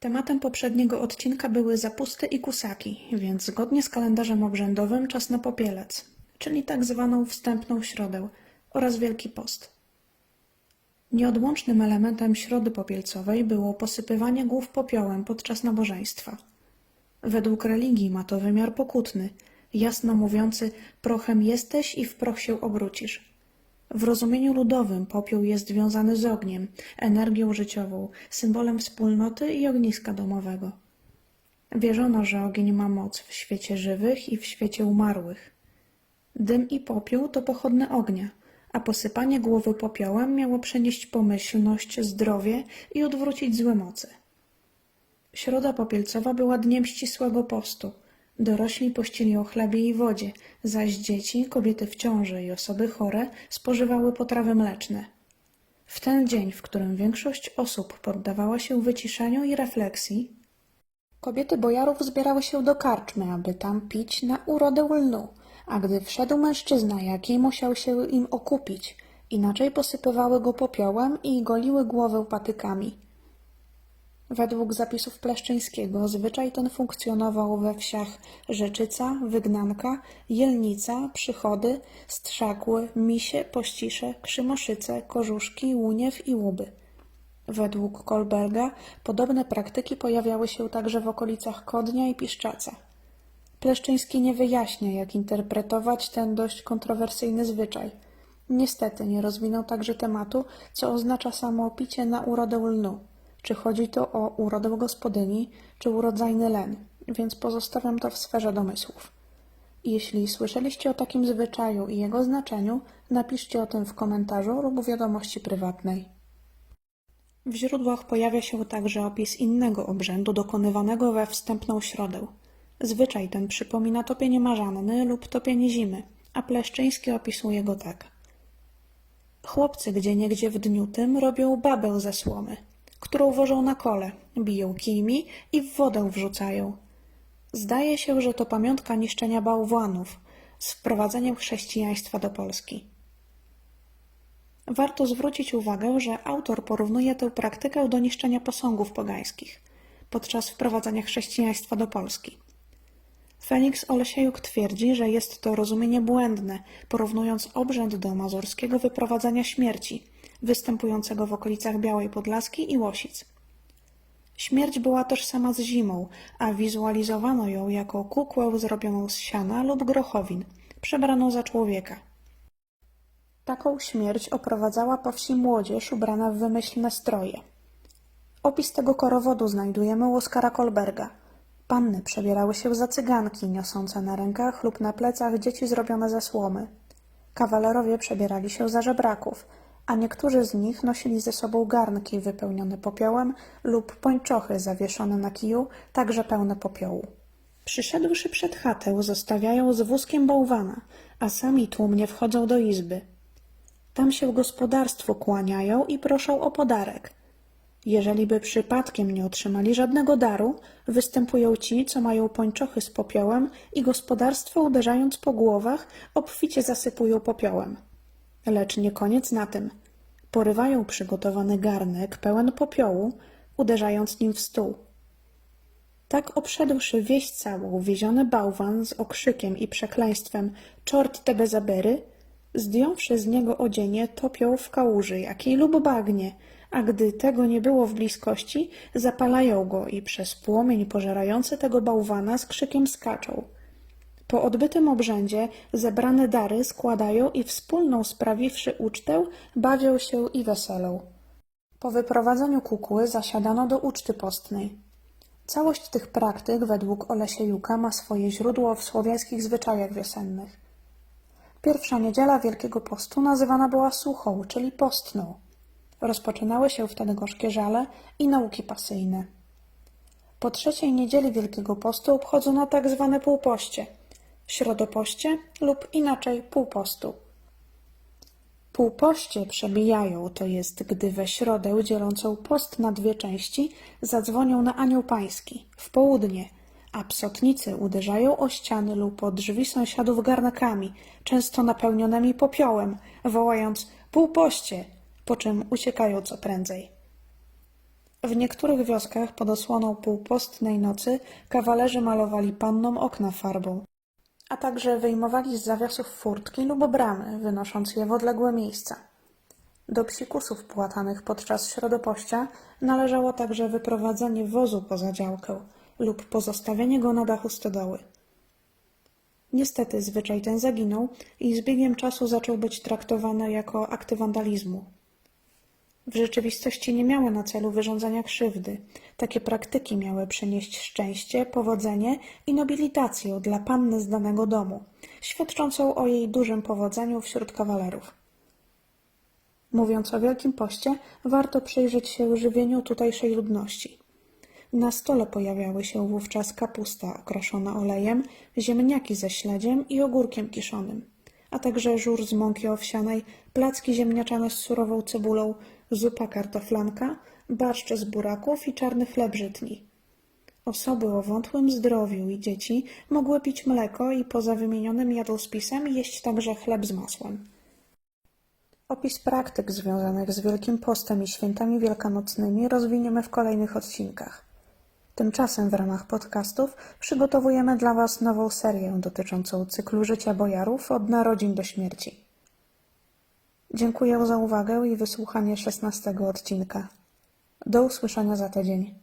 Tematem poprzedniego odcinka były zapusty i kusaki, więc zgodnie z kalendarzem obrzędowym czas na popielec, czyli tak zwaną wstępną środę oraz Wielki Post. Nieodłącznym elementem środy popielcowej było posypywanie głów popiołem podczas nabożeństwa. Według religii ma to wymiar pokutny, jasno mówiący prochem jesteś i w proch się obrócisz. W rozumieniu ludowym popiół jest związany z ogniem, energią życiową, symbolem wspólnoty i ogniska domowego. Wierzono, że ogień ma moc w świecie żywych i w świecie umarłych. Dym i popiół to pochodne ognia, a posypanie głowy popiołem miało przenieść pomyślność, zdrowie i odwrócić złe moce. Środa popielcowa była dniem ścisłego postu. Dorośli pościli o chlebie i wodzie, zaś dzieci, kobiety w ciąży i osoby chore spożywały potrawy mleczne. W ten dzień, w którym większość osób poddawała się wyciszeniu i refleksji, kobiety bojarów zbierały się do karczmy, aby tam pić na urodę lnu, a gdy wszedł mężczyzna, jaki musiał się im okupić, inaczej posypywały go popiołem i goliły głowę patykami. Według zapisów Pleszczyńskiego zwyczaj ten funkcjonował we wsiach Rzeczyca, Wygnanka, Jelnica, Przychody, Strzakły, Misie, Pościsze, Krzymoszyce, Korzuszki, Łuniew i Łuby. Według Kolberga podobne praktyki pojawiały się także w okolicach Kodnia i Piszczaca. Pleszczyński nie wyjaśnia, jak interpretować ten dość kontrowersyjny zwyczaj. Niestety nie rozwinął także tematu, co oznacza samo picie na urodę lnu. Czy chodzi to o urodę gospodyni, czy urodzajny len, więc pozostawiam to w sferze domysłów. Jeśli słyszeliście o takim zwyczaju i jego znaczeniu, napiszcie o tym w komentarzu lub wiadomości prywatnej. W źródłach pojawia się także opis innego obrzędu dokonywanego we wstępną środę. Zwyczaj ten przypomina topienie marzanny lub topienie zimy, a Pleszczyński opisuje go tak. Chłopcy gdzieniegdzie w dniu tym robią babę ze słomy, którą wożą na kole, biją kijmi i w wodę wrzucają. Zdaje się, że to pamiątka niszczenia bałwanów z wprowadzeniem chrześcijaństwa do Polski. Warto zwrócić uwagę, że autor porównuje tę praktykę do niszczenia posągów pogańskich podczas wprowadzania chrześcijaństwa do Polski. Feniks Olesiejuk twierdzi, że jest to rozumienie błędne, porównując obrzęd do mazurskiego wyprowadzania śmierci, występującego w okolicach Białej Podlaskiej i Łosic. Śmierć była tożsama z zimą, a wizualizowano ją jako kukłę zrobioną z siana lub grochowin, przebraną za człowieka. Taką śmierć oprowadzała po wsi młodzież ubrana w wymyślne stroje. Opis tego korowodu znajdujemy u Oskara Kolberga. Panny przebierały się za cyganki, niosące na rękach lub na plecach dzieci zrobione ze słomy. Kawalerowie przebierali się za żebraków, a niektórzy z nich nosili ze sobą garnki wypełnione popiołem lub pończochy zawieszone na kiju, także pełne popiołu. Przyszedłszy przed chatę, zostawiają z wózkiem bałwana, a sami tłumnie wchodzą do izby. Tam się gospodarstwu kłaniają i proszą o podarek. Jeżeli by przypadkiem nie otrzymali żadnego daru, występują ci, co mają pończochy z popiołem i gospodarstwo uderzając po głowach, obficie zasypują popiołem. Lecz nie koniec na tym. Porywają przygotowany garnek pełen popiołu, uderzając nim w stół. Tak obszedłszy wieś całą, wieziony bałwan z okrzykiem i przekleństwem czort tebe zabery, zdjąwszy z niego odzienie, topią w kałuży jakiej lub bagnie, a gdy tego nie było w bliskości, zapalają go i przez płomień pożerający tego bałwana z krzykiem skaczą. Po odbytym obrzędzie zebrane dary składają i wspólną sprawiwszy ucztę, bawią się i weselą. Po wyprowadzeniu kukły zasiadano do uczty postnej. Całość tych praktyk według Olesiejuka ma swoje źródło w słowiańskich zwyczajach wiosennych. Pierwsza niedziela Wielkiego Postu nazywana była suchą, czyli postną. Rozpoczynały się wtedy gorzkie żale i nauki pasyjne. Po trzeciej niedzieli Wielkiego Postu obchodzono tak zwane półpoście, środopoście lub inaczej półpostu. Półpoście przebijają, to jest gdy we środę dzielącą post na dwie części zadzwonią na anioł pański, w południe, a psotnicy uderzają o ściany lub o drzwi sąsiadów garnkami, często napełnionymi popiołem, wołając półpoście, po czym uciekają co prędzej. W niektórych wioskach pod osłoną półpostnej nocy kawalerzy malowali pannom okna farbą, a także wyjmowali z zawiasów furtki lub bramy, wynosząc je w odległe miejsca. Do psikusów płatanych podczas środopościa należało także wyprowadzenie wozu poza działkę lub pozostawienie go na dachu stodoły. Niestety zwyczaj ten zaginął i z biegiem czasu zaczął być traktowany jako akty wandalizmu. W rzeczywistości nie miały na celu wyrządzania krzywdy. Takie praktyki miały przynieść szczęście, powodzenie i nobilitację dla panny z danego domu, świadczącą o jej dużym powodzeniu wśród kawalerów. Mówiąc o Wielkim Poście, warto przyjrzeć się żywieniu tutejszej ludności. Na stole pojawiały się wówczas kapusta okraszona olejem, ziemniaki ze śledziem i ogórkiem kiszonym, a także żur z mąki owsianej, placki ziemniaczane z surową cebulą, zupa kartoflanka, barszcz z buraków i czarny chleb żytni. Osoby o wątłym zdrowiu i dzieci mogły pić mleko i poza wymienionym jadłospisem jeść także chleb z masłem. Opis praktyk związanych z Wielkim Postem i świętami wielkanocnymi rozwiniemy w kolejnych odcinkach. Tymczasem w ramach podcastów przygotowujemy dla Was nową serię dotyczącą cyklu życia bojarów od narodzin do śmierci. Dziękuję za uwagę i wysłuchanie szesnastego odcinka. Do usłyszenia za tydzień.